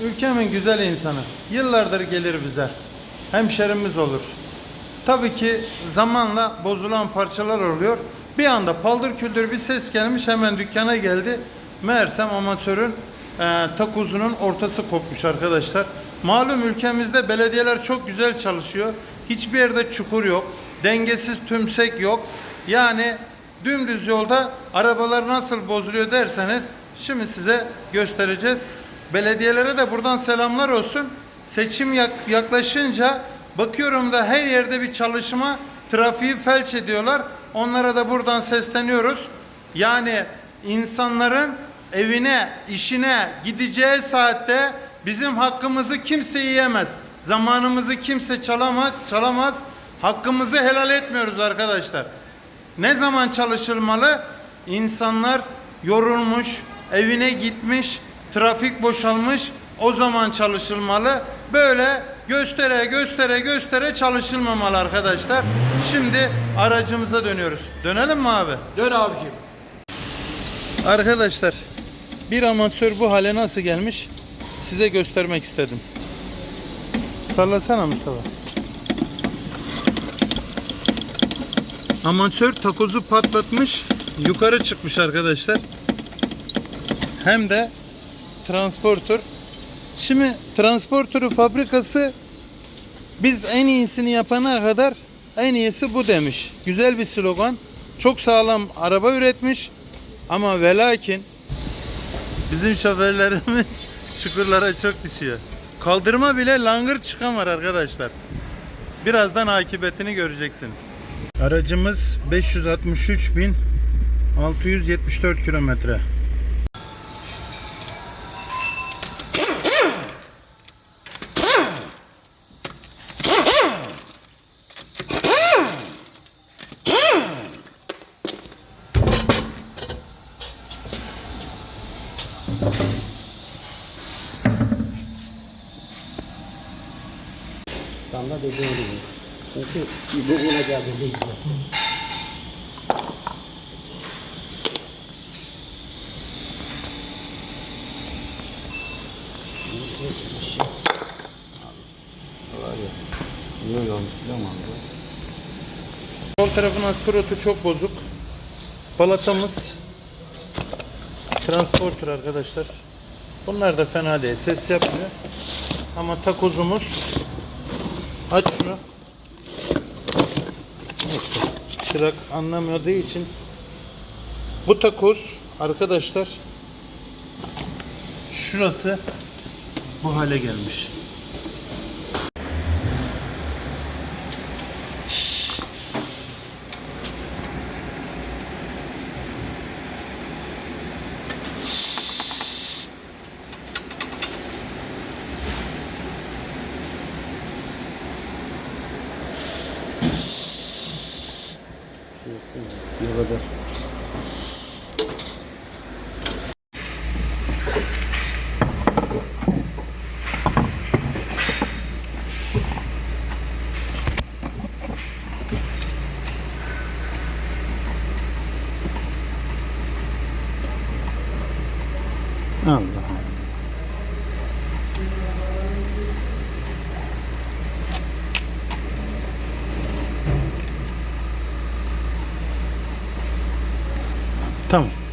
Ülkemin güzel insanı. Yıllardır gelir bize. Hemşerimiz olur. Tabii ki zamanla bozulan parçalar oluyor. Bir anda paldır küldür bir ses gelmiş hemen dükkana geldi. Meğersem amatörün e, takuzunun ortası kopmuş arkadaşlar. Malum ülkemizde belediyeler çok güzel çalışıyor. Hiçbir yerde çukur yok. Dengesiz tümsek yok. Yani dümdüz yolda arabalar nasıl bozuluyor derseniz şimdi size göstereceğiz. Belediyelere de buradan selamlar olsun. Seçim yak- yaklaşınca bakıyorum da her yerde bir çalışma, trafiği felç ediyorlar. Onlara da buradan sesleniyoruz. Yani insanların evine, işine gideceği saatte bizim hakkımızı kimse yiyemez. Zamanımızı kimse çalamaz, çalamaz. Hakkımızı helal etmiyoruz arkadaşlar. Ne zaman çalışılmalı? İnsanlar yorulmuş, evine gitmiş, trafik boşalmış. O zaman çalışılmalı. Böyle göstere göstere göstere çalışılmamalı arkadaşlar. Şimdi aracımıza dönüyoruz. Dönelim mi abi? Dön abicim. Arkadaşlar bir amatör bu hale nasıl gelmiş size göstermek istedim. Sallasana Mustafa. Amatör takozu patlatmış yukarı çıkmış arkadaşlar. Hem de transporter. Şimdi transportörü fabrikası biz en iyisini yapana kadar en iyisi bu demiş. Güzel bir slogan. Çok sağlam araba üretmiş. Ama ve lakin bizim şoförlerimiz çukurlara çok düşüyor. Kaldırma bile langır çıkan var arkadaşlar. Birazdan akıbetini göreceksiniz. Aracımız 563.674 kilometre. Tam da dediğim gibi. Çünkü bu geldi değil. Sol tarafın aspiratörü çok bozuk. Balatamız transporter arkadaşlar. Bunlar da fena değil. Ses yapmıyor. Ama takozumuz aç şunu. Neyse. Çırak anlamadığı için bu takoz arkadaşlar şurası bu hale gelmiş. Gracias. estamos.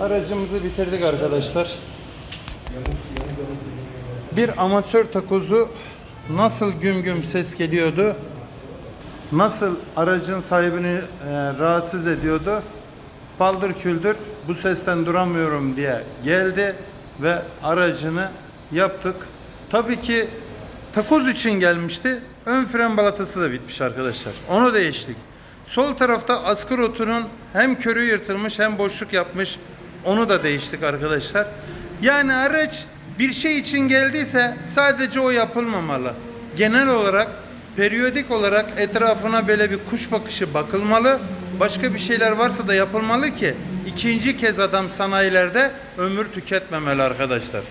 Aracımızı bitirdik arkadaşlar. Bir amatör takozu nasıl güm güm ses geliyordu? Nasıl aracın sahibini e, rahatsız ediyordu? Paldır küldür bu sesten duramıyorum diye geldi ve aracını yaptık. Tabii ki takoz için gelmişti. Ön fren balatası da bitmiş arkadaşlar. Onu değiştik. Sol tarafta askı rotunun hem körü yırtılmış hem boşluk yapmış. Onu da değiştik arkadaşlar. Yani araç bir şey için geldiyse sadece o yapılmamalı. Genel olarak periyodik olarak etrafına böyle bir kuş bakışı bakılmalı. Başka bir şeyler varsa da yapılmalı ki ikinci kez adam sanayilerde ömür tüketmemeli arkadaşlar.